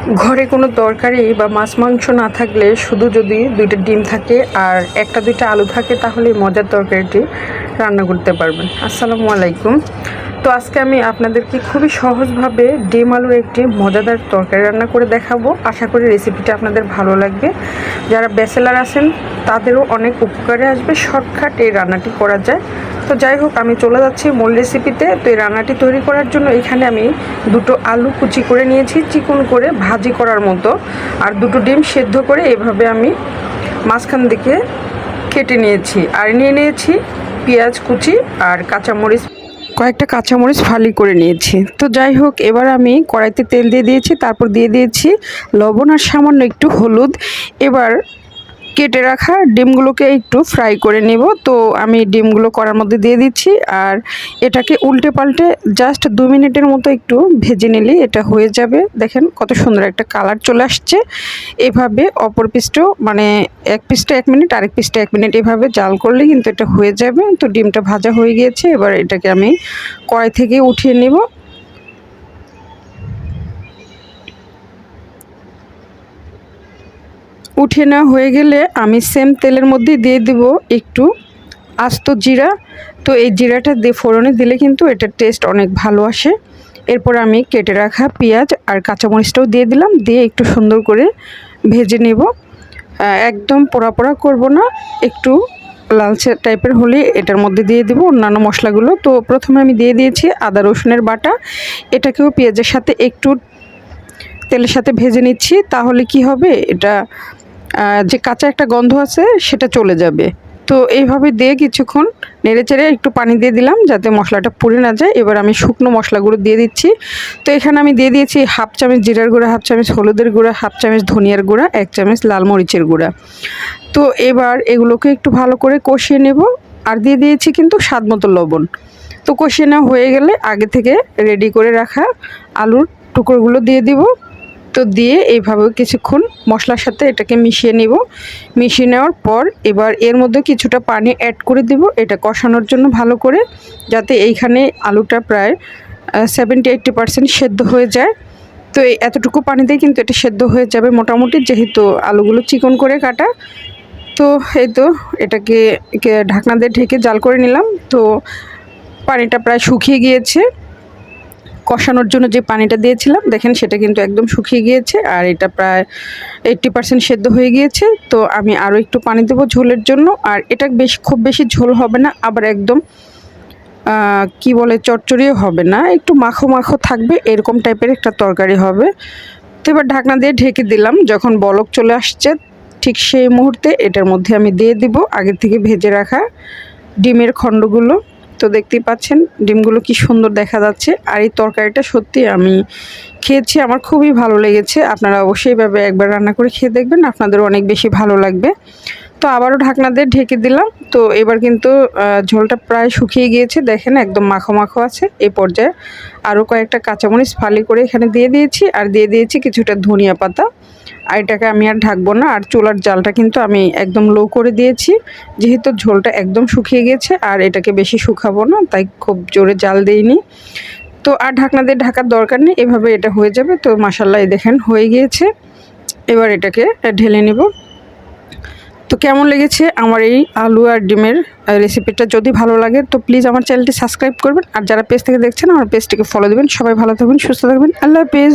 ঘরে কোনো তরকারি বা মাছ মাংস না থাকলে শুধু যদি দুইটা ডিম থাকে আর একটা দুইটা আলু থাকে, তাহলে মজার তরকারিটি রান্না করতে পারবেন। আসসালামু আলাইকুম। তো আজকে আমি আপনাদেরকে খুবই সহজভাবে ডিম আলুর একটি মজাদার তরকারি রান্না করে দেখাবো। আশা করি রেসিপিটা আপনাদের ভালো লাগবে। যারা ব্যাচেলার আছেন, তাদেরও অনেক উপকারে আসবে। শর্টকাট এই রান্নাটি করা যায়। তো যাই হোক, আমি চলে যাচ্ছি মূল রেসিপিতে তো এই রান্নাটি তৈরি করার জন্য এখানে আমি দুটো আলু কুচি করে নিয়েছি, চিকন করে ভাজি করার মতো। আর দুটো ডিম সেদ্ধ করে এভাবে আমি মাঝখান দিকে কেটে নিয়েছি। আর নিয়ে নিয়েছি পেঁয়াজ কুচি আর কাঁচামরিচ। কয়েকটা কাঁচামরিচ ফালি করে নিয়েছি। তো যাই হোক, এবার আমি কড়াইতে তেল দিয়ে দিয়েছি, তারপর দিয়ে দিয়েছি লবণ আর সামান্য একটু হলুদ। এবার কেটে রাখা ডিমগুলোকে একটু ফ্রাই করে নেব। তো আমি ডিমগুলো করার মধ্যে দিয়ে দিচ্ছি আর এটাকে উল্টে পাল্টে জাস্ট দু মিনিটের মতো একটু ভেজে নিলেই এটা হয়ে যাবে। দেখেন কত সুন্দর একটা কালার চলে আসছে। এভাবে অপর পিসটাও মানে এক পিসটা এক মিনিট, আরেক পিসটা এক মিনিট এভাবে জাল করলে কিন্তু এটা হয়ে যাবে। তো ডিমটা ভাজা হয়ে গিয়েছে, এবার এটাকে আমি কড়াই থেকে উঠিয়ে নেব। উঠে নেওয়া হয়ে গেলে আমি সেম তেলের মধ্যে দিয়ে দিব একটু আস্ত জিরা। তো এই জিরাটা দিয়ে ফোড়নে দিলে কিন্তু এটার টেস্ট অনেক ভালো আসে। এরপর আমি কেটে রাখা পেঁয়াজ আর কাঁচামরিচটাও দিয়ে দিলাম, দিয়ে একটু সুন্দর করে ভেজে নেব। একদম পোড়া পোড়া করব না, একটু লালচে টাইপের হলে এটার মধ্যে দিয়ে দিব অন্যান্য মশলাগুলো। তো প্রথমে আমি দিয়ে দিয়েছি আদা, রসুনের বাটা। এটাকেও পেঁয়াজের সাথে একটু তেলের সাথে ভেজে নিচ্ছি, তাহলে কি হবে? এটা যে কাঁচা একটা গন্ধ আছে, সেটা চলে যাবে। তো এইভাবে দিয়ে কিছুক্ষণ নেড়ে চেড়ে একটু পানি দিয়ে দিলাম, যাতে মশলাটা পুড়ে না যায়। এবার আমি শুকনো মশলাগুলো দিয়ে দিচ্ছি। তো এখানে আমি দিয়ে দিয়েছি হাফ চামচ জিরার গুঁড়া, হাফ চামচ হলুদের গুঁড়া, হাফ চামচ ধনিয়ার গুঁড়া, এক চামচ লাল মরিচের গুঁড়া। তো এবার এগুলোকে একটু ভালো করে কষিয়ে নেব, আর দিয়ে দিয়েছি কিন্তু স্বাদ মতো লবণ। তো কষিয়ে নেওয়া হয়ে গেলে আগে থেকে রেডি করে রাখা আলুর টুকরোগুলো দিয়ে দিব। তো দিয়ে এইভাবে কিছুক্ষণ মশলার সাথে এটাকে মিশিয়ে নিব। মিশিয়ে নেওয়ার পর এবার এর মধ্যে কিছুটা পানি অ্যাড করে দিব। এটা কষানোর জন্য ভালো করে, যাতে এইখানে আলুটা প্রায় সেভেন্টি এইট্টি পারসেন্ট সেদ্ধ হয়ে যায়। তো এই এতটুকু পানিতেই কিন্তু এটা সেদ্ধ হয়ে যাবে মোটামুটি, যেহেতু আলুগুলো চিকন করে কাটা। তো এই তো এটাকে ঢাকনা দিয়ে ঢেকে জাল করে নিলাম। তো পানিটা প্রায় শুকিয়ে গিয়েছে। কষানোর জন্য যে পানিটা দিয়েছিলাম, দেখেন সেটা কিন্তু একদম শুকিয়ে গিয়েছে আর এটা প্রায় এইট্টি পার্সেন্ট সেদ্ধ হয়ে গিয়েছে। তো আমি আরও একটু পানি দেবো ঝোলের জন্য। আর এটা বেশ, খুব বেশি ঝোল হবে না, আবার একদম কি বলে, চটচড়িও হবে না। একটু মাখো মাখো থাকবে, এরকম টাইপের একটা তরকারি হবে। তো এবার ঢাকনা দিয়ে ঢেকে দিলাম, যখন বলক চলে আসছে, ঠিক সেই মুহূর্তে এটার মধ্যে আমি দিয়ে দিব, আগে থেকে ভেজে রাখা ডিমের খণ্ডগুলো। তো দেখতেই পাচ্ছেন, ডিমগুলো কি সুন্দর দেখা যাচ্ছে। আর এই তরকারিটা সত্যি আমি খেয়েছি, আমার খুবই ভালো লেগেছে। আপনারা অবশ্যই ভাবে একবার রান্না করে খেয়ে দেখবেন, আপনাদের অনেক বেশি ভালো লাগবে। তো আবারও ঢাকনা দিয়ে ঢেকে দিলাম। তো এবার কিন্তু ঝোলটা প্রায় শুকিয়ে গিয়েছে। দেখেন একদম মাখো মাখো আছে এই পর্যায়ে। আরও কয়েকটা কাঁচামরিচ ফালি করে এখানে দিয়ে দিয়েছি। আর দিয়ে দিয়েছি কিছুটা ধনিয়া পাতা। আর এটাকে আমি আর ঢাকবো না, আর চুলার জালটা কিন্তু আমি একদম লো করে দিয়েছি। যেহেতু ঝোলটা একদম শুকিয়ে গেছে, আর এটাকে বেশি শুকাবো না, তাই খুব জোরে জাল দিইনি। তো আর ঢাকনা দিয়ে ঢাকার দরকার নেই, এভাবে এটা হয়ে যাবে। তো মাসাল্লাহ দেখেন হয়ে গিয়েছে। এবার এটাকে ঢেলে নেব। তো কেমন লেগেছে আমার এই আলু আর ডিমের রেসিপিটা যদি ভালো লাগে, তো প্লিজ আমার চ্যানেলটি সাবস্ক্রাইব করবেন। আর যারা পেজ থেকে দেখছেন, আমার পেজটিকে ফলো দেবেন। সবাই ভালো থাকবেন, সুস্থ থাকবেন। আল্লাহ হাফেজ।